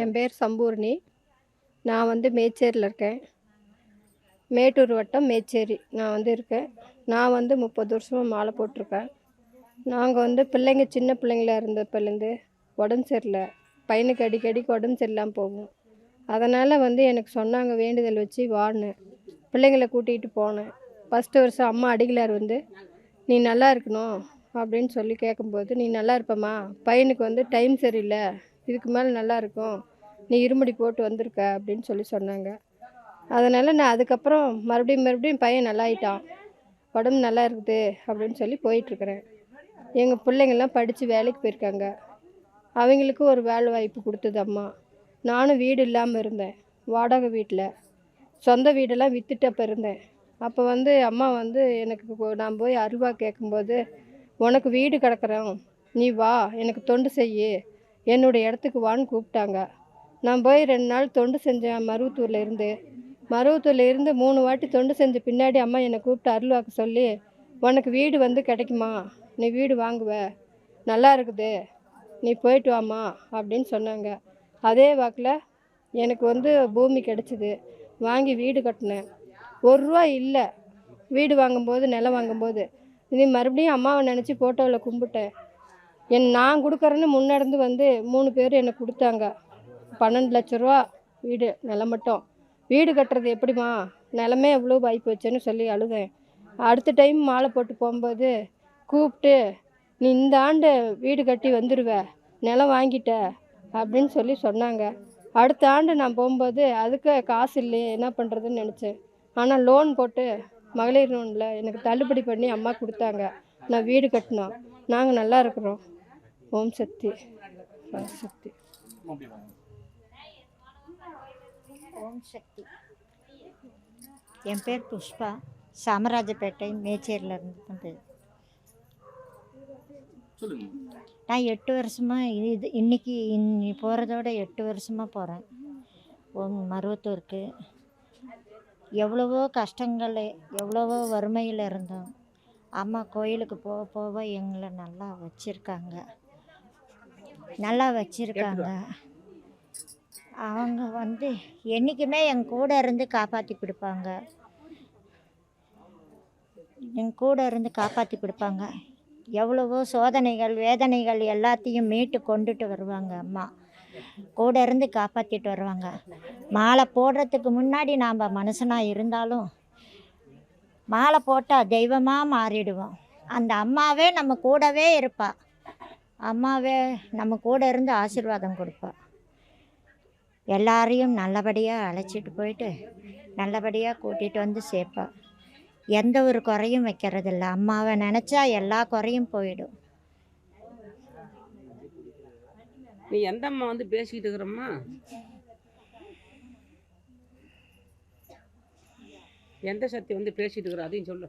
என் பேர் சம்பூர்ணி. நான் வந்து மேச்சேரியில் இருக்கேன். மேட்டூர் வட்டம் மேச்சேரி. நான் வந்து இருக்கேன். நான் வந்து முப்பது வருஷமாக மாலை போட்டிருக்கேன் நாங்கள் வந்து பிள்ளைங்க சின்ன பிள்ளைங்களா இருந்தப்பலேருந்து உடம்பு சரியில்லை. பையனுக்கு அடிக்கடிக்கு உடம்பு சரியில்லாமல் போகும். அதனால் வந்து எனக்கு சொன்னாங்க வேண்டுதல் வச்சு வாடினேன். பிள்ளைங்களை கூட்டிகிட்டு போனேன். ஃபஸ்ட்டு வருஷம் அம்மா அடிகளார் வந்து நீ நல்லா இருக்கணும் அப்படின்னு சொல்லி கேட்கும்போது நீ நல்லா இருப்பம்மா. பையனுக்கு வந்து டைம் சரியில்லை. இதுக்கு மேலே நல்லா இருக்கும் நீ இருமுடி போட்டு வந்திருக்க அப்படின்னு சொல்லி சொன்னாங்க. அதனால் நான் அதுக்கப்புறம் மறுபடியும் மறுபடியும் பையன் நல்லாயிட்டான். உடம்பு நல்லா இருக்குது அப்படின்னு சொல்லி போயிட்டுருக்குறேன். எங்கள் பிள்ளைங்கள்லாம் படித்து வேலைக்கு போயிருக்காங்க. அவங்களுக்கு ஒரு வேலை வாய்ப்பு கொடுத்தது அம்மா. நானும் வீடு இல்லாமல் இருந்தேன். வாடகை வீட்டில் சொந்த வீடெல்லாம் விற்றுட்டப்போ இருந்தேன். அப்போ வந்து அம்மா வந்து எனக்கு நான் போய் அருவா கேட்கும்போது உனக்கு வீடு கிடக்குறோம் நீ வா. எனக்கு தொண்டு செய்யு. என்னுடைய இடத்துக்கு வான்னு கூப்பிட்டாங்க. நான் போய் ரெண்டு நாள் தொண்டு செஞ்சேன் மருவத்தூரில் இருந்து. மருவத்தூரில் இருந்து மூணு வாட்டி தொண்டு செஞ்ச பின்னாடி அம்மா என்னை கூப்பிட்டு அருள்வாக்க சொல்லி உனக்கு வீடு வந்து கிடைக்குமா? நீ வீடு வாங்குவ. நல்லா இருக்குது. நீ போயிட்டு வாமா அப்படின்னு சொன்னாங்க. அதே வாக்கில் எனக்கு வந்து பூமி கிடச்சிது. வாங்கி வீடு கட்டினேன். ஒரு ரூபா இல்லை. வீடு வாங்கும்போது நிலம் வாங்கும்போது. இனி மறுபடியும் அம்மாவை நினச்சி ஃபோட்டோவில் கும்பிட்டேன். என் நான் கொடுக்குறேன்னு முன்னடந்து வந்து மூணு பேர் என்னை கொடுத்தாங்க. பன்னெண்டு லட்ச ரூபா வீடு நிலம் மட்டும். வீடு கட்டுறது எப்படிம்மா? நிலமே எவ்வளோ வாய்ப்பு வச்சேன்னு சொல்லி அழுதேன். அடுத்த டைம் மாலை போட்டு போகும்போது கூப்பிட்டு நீ இந்த ஆண்டு வீடு கட்டி வந்துடுவ நிலம் வாங்கிட்ட அப்படின்னு சொல்லி சொன்னாங்க. அடுத்த ஆண்டு நான் போகும்போது அதுக்கு காசு இல்லையே என்ன பண்ணுறதுன்னு நினச்சேன். ஆனால் லோன் போட்டு மகளிர் லோனில் எனக்கு தள்ளுபடி பண்ணி அம்மா கொடுத்தாங்க. நான் வீடு கட்டினோம். நாங்கள் நல்லா இருக்கிறோம். ஓம் சக்தி. சக்தி. ஓம் சக்தி. என் பேர் புஷ்பா. சாமராஜப்பேட்டை மேச்சேரியில் இருந்து தான் பேர். சொல்லுங்க. நான் எட்டு வருஷமாக இது இன்னைக்கு இன்னி போகிறதோட எட்டு வருஷமாக போகிறேன் ஓம் மருவத்தூருக்கு. எவ்வளவோ கஷ்டங்கள் எவ்வளவோ வறுமையில் இருந்தோம். அம்மா கோயிலுக்கு போக போக எங்களை நல்லா வச்சுருக்காங்க. நல்லா வச்சுருக்காங்க. அவங்க வந்து என்றைக்குமே என் கூட இருந்து காப்பாற்றி கொடுப்பாங்க. என் கூட இருந்து காப்பாற்றி கொடுப்பாங்க. எவ்வளவோ சோதனைகள் வேதனைகள் எல்லாத்தையும் மீட்டு கொண்டுட்டு வருவாங்க அம்மா. கூட இருந்து காப்பாற்றிட்டு வருவாங்க. மாலை போடுறதுக்கு முன்னாடி நாம் மனுஷனாக இருந்தாலும் மாலை போட்டால் தெய்வமாக மாறிடுவோம். அந்த அம்மாவே நம்ம கூடவே இருப்பாள் அம்மாவே நம்ம கூட இருந்து ஆசீர்வாதம் கொடுப்பாள் எல்லாரையும் நல்லபடியாக அழைச்சிட்டு போயிட்டு நல்லபடியாக கூட்டிகிட்டு வந்து சேர்ப்பா. எந்த ஒரு குறையும் வைக்கிறதில்ல. அம்மாவை நினச்சா எல்லா குறையும் போயிடும். நீ எந்த அம்மா வந்து பேசிக்கிட்டு இருக்கிறம்மா எந்த சக்தி வந்து பேசிட்டு இருக்கிற? அதையும் சொல்லு.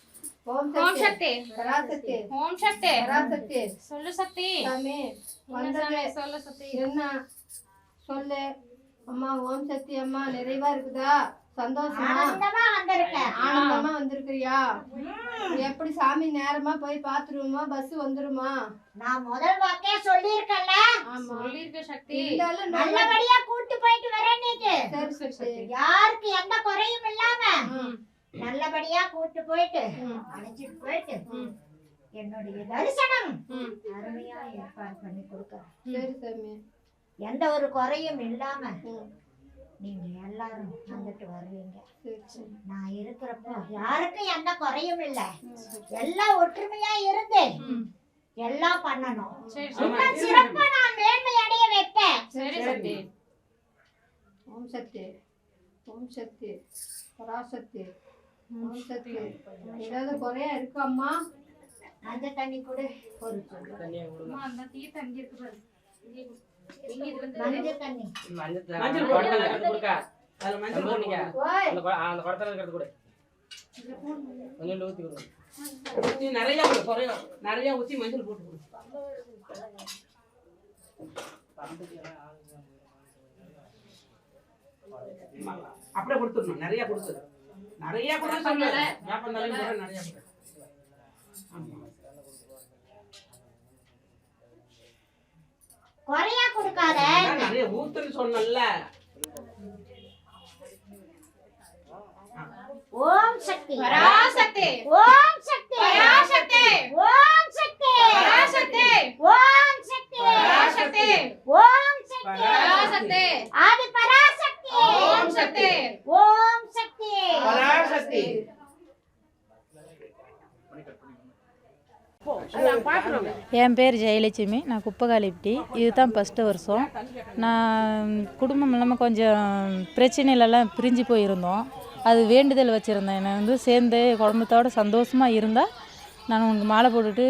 ஓம் சக்தி. பராசக்தி ஓம் சக்தி. பராசக்தி சொல்லு சக்தி. சாமி என்ன சாமி, சொல்லு சக்தி. என்ன சொல்லு. அம்மா ஓம் சக்தி அம்மா நிறைவா இருக்குதா? சந்தோஷமா? ஆனந்தமா வந்திருக்கேன் ஆனந்தமா வந்திருக்கிறியா? எப்படி சாமி நேரமா போய் பாத்துருவோமா? பஸ் வந்துருமா? நான் முதல் வாக்கே சொல்லியிருக்கேன்ல. ஆமா. சொல்லிருக்க சக்தி. இருந்தாலும் நம்ம- நல்லபடியா கூட்டு போயிட்டு வரேன் நீக்கு. சரி யாருக்கு ம், நல்லபடியா கூட்டு போயிட்டு அழைச்சிட்டு போயிட்டு என்னுடைய தரிசனம். அருமையா ஏற்பாடு பண்ணி கொடுக்குறேன் எந்த ஒரு குறையும் இல்லாம நீங்க எல்லாரும் வந்துட்டு வருவீங்க. சரி சரி. நான் இருக்கிறப்போ யாருக்கும் எந்த குறையும் இல்லை. எல்லாம் ஒற்றுமையா இருந்து எல்லாம் பண்ணணும். சரி இன்னும் சிறப்பா நான் மேன்மை அடைய வைப்பேன். ஓம் சக்தி ஓம் சக்தி பராசக்தி ஏதாவது குறையா இருக்காம்மா அந்த தண்ணி கூட. ஒரு அந்த தீர்த்தம் இங்க இருக்கு மஞ்சள் தண்ணி. மஞ்சள் கொடுக்கா. அதுல போடுங்க. அந்த குடத்துல இருக்கிறது கூட. கொஞ்சம் ஊற்றி கொடுங்க ஊத்தி நிறைய குறையும். நிறைய ஊத்தி மஞ்சள் போட்டு கொடு. அப்படியே கொடுத்துடணும். நிறைய நிறைய கூட சொல்லு. வேப்பந்தலையும் கூட நிறைய கொடு. குறையா கொடுக்காத. நிறைய ஊத்துன்னு சொன்னல ஓம் சக்தி. பராசக்தி ஓம் சக்தி பராசக்தி ஓம் சக்தி பராசக்தி ஓம் சக்தி பராசக்தி ஓம் சக்தி பராசக்தி ஆதி பராசக்தி ஓம் சக்தி ஓம் சக்தி என் பேர் ஜெயலட்சுமி. நான் குப்பகாலிப்டி இதுதான் ஃபஸ்ட்டு வருஷம். நான் குடும்பம் இல்லாமல் கொஞ்சம் பிரச்சனையிலலாம் பிரிஞ்சு போயிருந்தோம். அது வேண்டுதல் வச்சுருந்தேன். என்னை வந்து சேர்ந்து குடும்பத்தோட சந்தோஷமாக இருந்தால் நான் உனக்கு மாலை போட்டுட்டு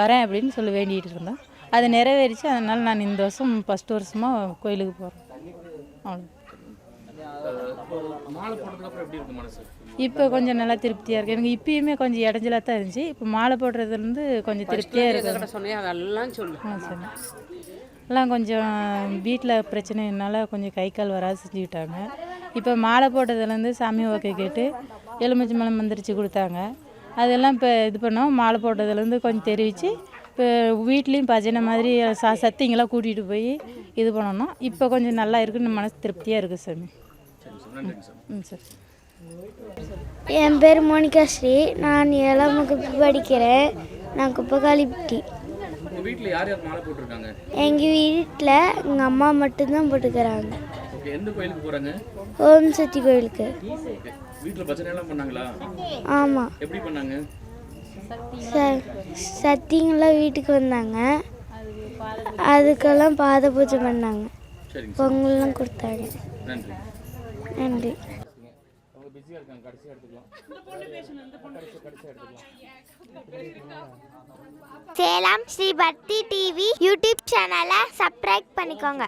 வரேன் அப்படின்னு சொல்லி வேண்டிகிட்டு இருந்தேன். அது நிறைவேறிச்சு. அதனால் நான் இந்த வருஷம் ஃபஸ்ட்டு வருஷமாக கோயிலுக்கு போகிறேன் அவ்வளோ மாலை போட்டதுக்கு அப்புறம் எப்படி இருக்கு மனசு? இப்போ கொஞ்சம் நல்லா திருப்தியாக இருக்குது எனக்கு இப்பயுமே கொஞ்சம் இடைஞ்சலாக தான் இருந்துச்சு. இப்போ மாலை போடுறதுலேருந்து கொஞ்சம் திருப்தியாக இருக்குது என்கிட்ட சொன்னேன் அதெல்லாம் சொல்லு. எல்லாம் கொஞ்சம் வீட்டில் பிரச்சனைனால கொஞ்சம் கை கால் வராது செஞ்சுக்கிட்டாங்க இப்போ மாலை போட்டதுலேருந்து சாமி ஓகே கேட்டு எலுமிச்சை மலம் மந்திரிச்சு கொடுத்தாங்க. அதெல்லாம் இப்போ இது பண்ணோம். மாலை போட்டதுலேருந்து கொஞ்சம் தெரிவித்து இப்போ வீட்லேயும் பஜனை மாதிரி ச சத்திங்கெல்லாம் கூட்டிகிட்டு போய் இது பண்ணணும். இப்போ கொஞ்சம் நல்லா இருக்குன்னு மனசு திருப்தியாக இருக்குது சாமி. என் பேர் மோனிகா ஸ்ரீ. நான் ஏழாம் வகுப்பு படிக்கிறேன். நான் குப்பகாலிப்பட்டி வீட்டில் யார் யார் மாலை போட்டிருக்காங்க? எங்கள் வீட்டில் எங்கள் அம்மா மட்டும்தான் போட்டுக்கிறாங்க. எந்த கோயிலுக்கு போகிறாங்க ஓம் சக்தி கோயிலுக்கு வீட்டில் பஜனை எல்லாம் பண்ணாங்களா? ஆமாம் எப்படி பண்ணாங்க? சத்திங்கெல்லாம் வீட்டுக்கு வந்தாங்க. அதுக்கெல்லாம் பாத பூஜை பண்ணாங்க. பொங்கல்லாம் கொடுத்தாங்க. நன்றி. நன்றி. அவங்க பிஸியாக இருக்காங்க கடைசியாக எடுத்துக்கலாம் சேலம் ஸ்ரீ பக்தி டிவி யூடியூப் சேனலை சப்ஸ்கிரைப் பண்ணிக்கோங்க.